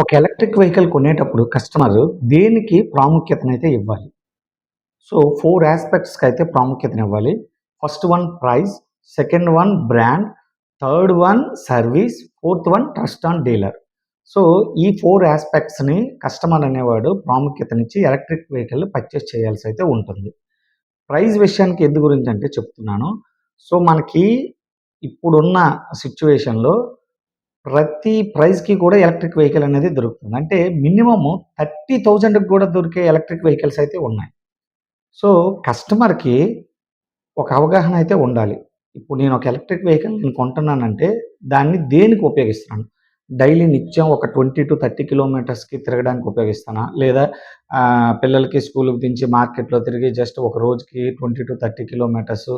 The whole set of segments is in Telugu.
ఒక ఎలక్ట్రిక్ వెహికల్ కొనేటప్పుడు కస్టమర్ దేనికి ప్రాముఖ్యతనైతే ఇవ్వాలి? సో, ఫోర్ యాస్పెక్ట్స్‌కి అయితే ప్రాముఖ్యతను ఇవ్వాలి first one price, second one brand, third one service, fourth one trust on dealer. So, ఈ ఫోర్ యాస్పెక్ట్స్‌ని కస్టమర్ అనేవాడు ప్రాముఖ్యతనిచ్చి ఎలక్ట్రిక్ వెహికల్ పర్చేస్ చేయాల్సి అయితే ఉంటుంది. ప్రైస్ విషయానికి ఎందు గురించి అంటే చెప్తున్నాను. సో, మనకి ఇప్పుడున్న సిచ్యువేషన్లో ప్రతి ప్రైస్‌కి కూడా ఎలక్ట్రిక్ వెహికల్ అనేది దొరుకుతుంది. అంటే మినిమమ్ 30,000కి కూడా దొరికే ఎలక్ట్రిక్ వెహికల్స్ అయితే ఉన్నాయి. సో, కస్టమర్‌కి ఒక అవగాహన అయితే ఉండాలి. ఇప్పుడు నేను ఒక ఎలక్ట్రిక్ వెహికల్ నేను కొంటున్నానంటే దాన్ని దేనికి ఉపయోగిస్తున్నాను? డైలీ నిత్యం ఒక 20-30 కిలోమీటర్స్‌కి తిరగడానికి ఉపయోగిస్తానా? లేదా పిల్లలకి స్కూలుకి దించి మార్కెట్‌లో తిరిగి జస్ట్ ఒక రోజుకి 20-30 కిలోమీటర్స్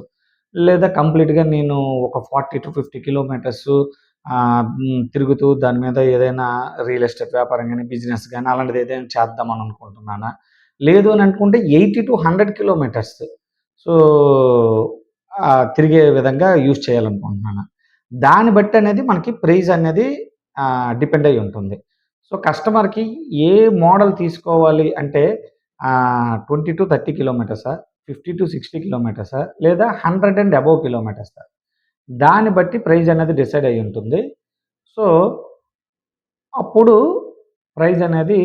లేదా కంప్లీట్‌గా నేను ఒక 40-50 కిలోమీటర్స్ తిరుగుతూ దాని మీద ఏదైనా రియల్ ఎస్టేట్ వ్యాపారం కానీ బిజినెస్ కానీ అలాంటిది ఏదైనా చేద్దామని అనుకుంటున్నానా? లేదు అని అనుకుంటే 80-100 కిలోమీటర్స్ సో, తిరిగే విధంగా యూజ్ చేయాలనుకుంటున్నాను దాన్ని బట్టి అనేది మనకి ప్రైజ్ అనేది డిపెండ్ అయి ఉంటుంది. సో, కస్టమర్‌కి ఏ మోడల్ తీసుకోవాలి అంటే ట్వంటీ టు థర్టీ కిలోమీటర్సా? 50-60 కిలోమీటర్సా? లేదా 100 అండ్ అబోవ్ కిలోమీటర్సా? దాన్ని బట్టి ప్రైజ్ అనేది డిసైడ్ అయి ఉంటుంది. సో అప్పుడు ప్రైజ్ అనేది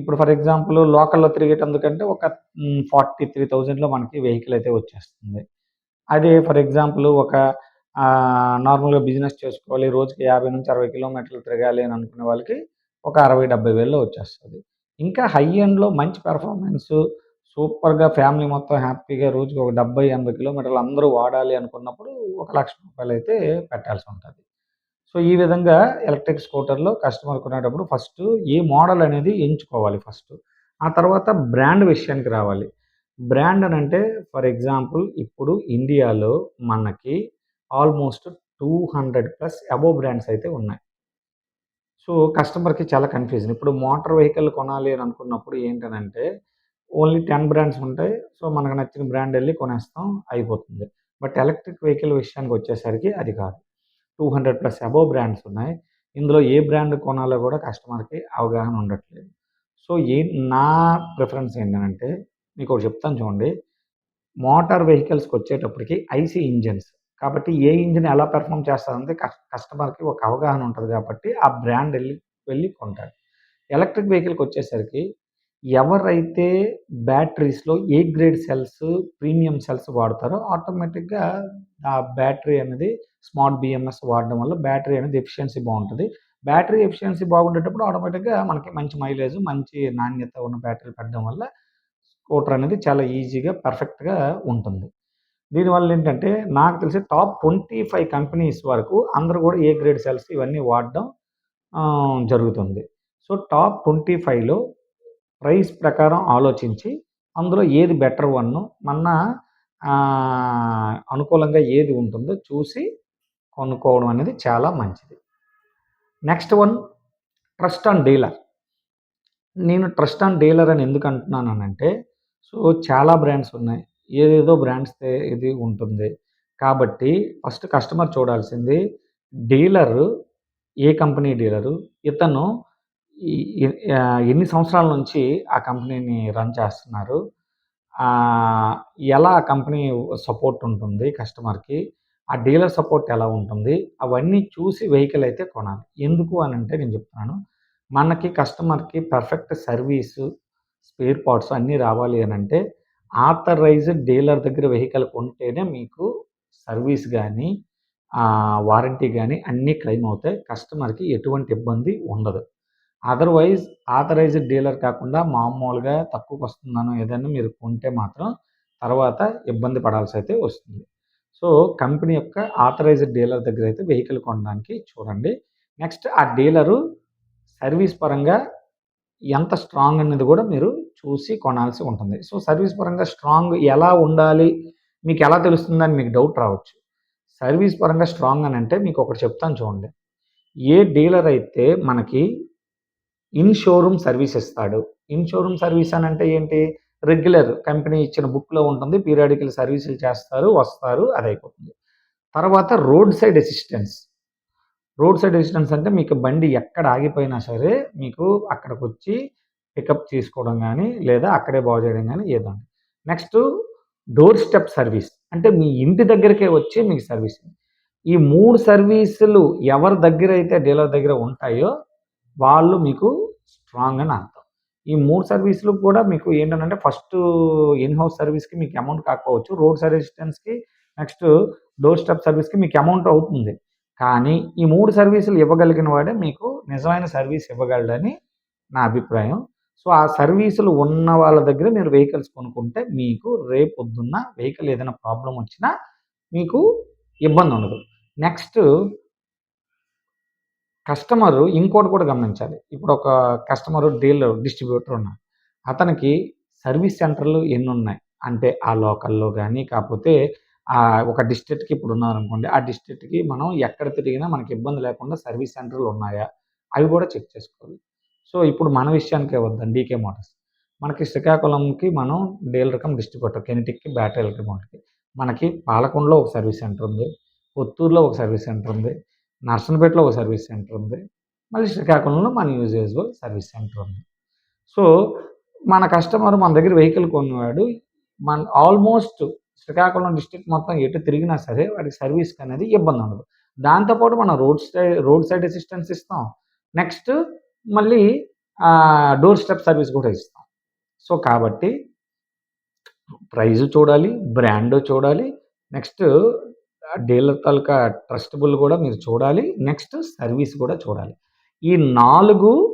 ఇప్పుడు ఫర్ ఎగ్జాంపుల్ లోకల్‌లో తిరిగేటందుకంటే ఒక ఫార్టీ త్రీ థౌజండ్లో మనకి వెహికల్ అయితే వచ్చేస్తుంది. అదే ఫర్ ఎగ్జాంపుల్ ఒక నార్మల్‌గా బిజినెస్ చేసుకోవాలి. రోజుకి 50-60 కిలోమీటర్లు తిరగాలి అని అనుకునే వాళ్ళకి ఒక అరవై డెబ్బై వేల్లో వచ్చేస్తుంది ఇంకా హై ఎండ్‌లో మంచి పెర్ఫార్మెన్స్ సూపర్‌గా ఫ్యామిలీ మొత్తం హ్యాపీగా రోజుకి ఒక 70-80 కిలోమీటర్లు అందరూ వాడాలి అనుకున్నప్పుడు ఒక లక్ష రూపాయలు అయితే పెట్టాల్సి ఉంటుంది సో, ఈ విధంగా ఎలక్ట్రిక్ స్కూటర్‌లో కస్టమర్ కొనేటప్పుడు ఫస్ట్ ఏ మోడల్ అనేది ఎంచుకోవాలి ఫస్ట్. ఆ తర్వాత బ్రాండ్ విషయానికి రావాలి. బ్రాండ్ అని అంటే ఫర్ ఎగ్జాంపుల్ ఇప్పుడు ఇండియాలో మనకి ఆల్‌మోస్ట్ 200 ప్లస్ అబోవ్ బ్రాండ్స్ అయితే ఉన్నాయి. సో, కస్టమర్‌కి చాలా కన్‌ఫ్యూజన్. ఇప్పుడు మోటార్ వెహికల్ కొనాలి అని అనుకున్నప్పుడు ఏంటనంటే ఓన్లీ 10 బ్రాండ్స్ ఉంటాయి. సో, మనకు నచ్చిన బ్రాండ్ వెళ్ళి కొనేస్తాం అయిపోతుంది. బట్ ఎలక్ట్రిక్ వెహికల్ విషయానికి వచ్చేసరికి అది కాదు. 200 ప్లస్ అబోవ్ బ్రాండ్స్ ఉన్నాయి. ఇందులో ఏ బ్రాండ్ కొనాలో కూడా కస్టమర్‌కి అవగాహన ఉండట్లేదు. సో, ఏ నా ప్రిఫరెన్స్ ఏంటంటే మీకు ఒకటి చెప్తాను చూడండి. మోటార్ వెహికల్స్కి వచ్చేటప్పటికి ఐసీ ఇంజన్స్ కాబట్టి ఏ ఇంజిన్ ఎలా పెర్ఫార్మ్ చేస్తారంటే కస్టమర్‌కి ఒక అవగాహన ఉంటుంది కాబట్టి ఆ బ్రాండ్ వెళ్ళి వెళ్ళి కొంటాడు. ఎలక్ట్రిక్ వెహికల్కి వచ్చేసరికి ఎవరైతే బ్యాటరీస్‌లో A grade cells, premium cells వాడతారో ఆటోమేటిక్‌గా ఆ బ్యాటరీ అనేది స్మార్ట్ బిఎంఎస్ వాడడం వల్ల బ్యాటరీ అనేది ఎఫిషియన్సీ బావుంటది. బ్యాటరీ ఎఫిషియన్సీ బాగుండేటప్పుడు ఆటోమేటిక్‌గా మనకి మంచి మైలేజ్, మంచి నాణ్యత ఉన్న బ్యాటరీలు పెట్టడం వల్ల స్కూటర్ అనేది చాలా ఈజీగా పర్ఫెక్ట్‌గా ఉంటుంది. దీనివల్ల ఏంటంటే నాకు తెలిసి టాప్ 25 కంపెనీస్ వరకు అందరూ కూడా ఏ గ్రేడ్ సెల్స్ ఇవన్నీ వాడడం ఆహ్, జరుగుతుంది. సో, టాప్ 25లో ప్రైస్ ప్రకారం ఆలోచించి అందులో ఏది బెటర్ వన్ను మన అనుకూలంగా ఏది ఉంటుందో చూసి కొనుక్కోవడం అనేది చాలా మంచిది. Next one trust on dealer. నేను ట్రస్ట్ ఆన్ డీలర్ అని ఎందుకు అంటున్నానంటే సో, చాలా బ్రాండ్స్ ఉన్నాయి. ఏదేదో బ్రాండ్స్ ఇది ఉంటుంది. కాబట్టి ఫస్ట్ కస్టమర్ చూడాల్సింది డీలరు ఏ కంపెనీ డీలరు? ఇతను ఎన్ని సంవత్సరాల నుంచి ఆ కంపెనీని రన్ చేస్తున్నారు? ఎలా ఆ కంపెనీ సపోర్ట్ ఉంటుంది కస్టమర్‌కి? ఆ డీలర్ సపోర్ట్ ఎలా ఉంటుంది? అవన్నీ చూసి వెహికల్ అయితే కొనాలి. ఎందుకు అని అంటే నేను చెప్తున్నాను. మనకి కస్టమర్‌కి పర్ఫెక్ట్ సర్వీసు, స్పేర్ పార్ట్స్ అన్నీ రావాలి అని అంటే ఆథరైజ్డ్ డీలర్ దగ్గర వెహికల్ కొంటేనే మీకు సర్వీస్ కానీ వారంటీ కానీ అన్నీ క్లెయిమ్ అవుతాయి. కస్టమర్‌కి ఎటువంటి ఇబ్బంది ఉండదు. అదర్‌వైజ్ ఆథరైజ్డ్ డీలర్ కాకుండా మామూలుగా తక్కువకు వస్తుందనో ఏదైనా మీరు కొంటే మాత్రం తర్వాత ఇబ్బంది పడాల్సి అయితే వస్తుంది. సో, కంపెనీ యొక్క ఆథరైజ్డ్ డీలర్ దగ్గర అయితే వెహికల్ కొనడానికి చూడండి. నెక్స్ట్ ఆ డీలరు సర్వీస్ పరంగా ఎంత స్ట్రాంగ్ అనేది కూడా మీరు చూసి కొనాల్సి ఉంటుంది. సో, సర్వీస్ పరంగా స్ట్రాంగ్ ఎలా ఉండాలి? మీకు ఎలా తెలుస్తుంది తెలుస్తుందని మీకు డౌట్ రావచ్చు. సర్వీస్ పరంగా స్ట్రాంగ్ అని అంటే మీకు ఒకటి చెప్తాను చూడండి. ఏ డీలర్ అయితే మనకి ఇన్ షోరూమ్ సర్వీస్ ఇస్తాడు. ఇన్ షోరూమ్ సర్వీస్ అంటే ఏంటి? రెగ్యులర్ కంపెనీ ఇచ్చిన బుక్‌లో ఉంటుంది. పీరియాడికల్ సర్వీసులు చేస్తారు, వస్తారు అది అయిపోతుంది తర్వాత roadside assistance. Roadside assistance అంటే మీకు బండి ఎక్కడ ఆగిపోయినా సరే మీకు అక్కడికి వచ్చి పికప్ చేసుకోవడం కానీ లేదా అక్కడే బాగు చేయడం కానీ ఏదో నెక్స్ట్ డోర్ స్టెప్ సర్వీస్. అంటే మీ ఇంటి దగ్గరికే వచ్చి మీకు సర్వీస్. ఈ మూడు సర్వీసులు ఎవరి దగ్గర అయితే డీలర్ దగ్గర ఉంటాయో, వాళ్ళు మీకు స్ట్రాంగ్ అని అర్థం. ఈ మూడు సర్వీసులు కూడా మీకు ఏంటంటే ఫస్ట్ ఇన్ హౌస్ సర్వీస్‌కి మీకు అమౌంట్ కాకపోవచ్చు. రోడ్ సర్వీస్టెన్స్కి అసిస్టెన్స్‌కి నెక్స్ట్ డోర్ స్టెప్ సర్వీస్‌కి మీకు అమౌంట్ అవుతుంది. కానీ ఈ మూడు సర్వీసులు ఇవ్వగలిగిన వాడే మీకు నిజమైన సర్వీస్ ఇవ్వగలడని నా అభిప్రాయం. సో, ఆ సర్వీసులు ఉన్న వాళ్ళ దగ్గర మీరు వెహికల్స్ కొనుక్కుంటే మీకు రేపు పొద్దున్న వెహికల్ ఏదైనా ప్రాబ్లం వచ్చినా మీకు ఇబ్బంది ఉండదు నెక్స్ట్ కస్టమర్ ఇంకోటి కూడా గమనించాలి. ఇప్పుడు ఒక కస్టమర్ డీలర్, డిస్ట్రిబ్యూటర్ ఉన్నారు. అతనికి సర్వీస్ సెంటర్‌లు ఎన్ని ఉన్నాయి అంటే ఆ లోకల్‌లో కానీ కాకపోతే ఆ ఒక డిస్ట్రిక్ట్‌కి ఇప్పుడు ఉన్నారనుకోండి. ఆ డిస్ట్రిక్ట్‌కి మనం ఎక్కడ తిరిగినా మనకి ఇబ్బంది లేకుండా సర్వీస్ సెంటర్‌లు ఉన్నాయా? అవి కూడా చెక్ చేసుకోవాలి. సో, ఇప్పుడు మన విషయానికే వద్దాం డీకే మోటార్స్. మనకి శ్రీకాకుళంకి మనం డీలర్ కమ్ డిస్ట్రిబ్యూటర్ కెనెటిక్‌కి బ్యాటరీ ఎలక్ట్రిక్ మనకి పాలకొండలో ఒక సర్వీస్ సెంటర్ ఉంది. పుత్తూరులో ఒక సర్వీస్ సెంటర్ ఉంది. నర్సన్పేటలో ఒక సర్వీస్ సెంటర్ ఉంది. మళ్ళీ శ్రీకాకుళంలో మన యూజ్ యూజువల్ సర్వీస్ సెంటర్ ఉంది. సో, మన కస్టమర్ మన దగ్గర వెహికల్ కొన్నవాడు మన ఆల్మోస్ట్ శ్రీకాకుళం డిస్ట్రిక్ట్ మొత్తం ఎటు తిరిగినా సరే వాడికి సర్వీస్‌కనేది ఇబ్బందుండదు. దాంతో పాటు మనం roadside roadside assistance ఇస్తాం. నెక్స్ట్ మళ్ళీ డోర్ స్టెప్ సర్వీస్ కూడా ఇస్తాం. సో, కాబట్టి ప్రైజు చూడాలి, బ్రాండ్ చూడాలి. నెక్స్ట్ డీలర్ తాలూకా ట్రస్టబుల్ కూడా మీరు చూడాలి. నెక్స్ట్ సర్వీస్ కూడా చూడాలి. ఈ నాలుగు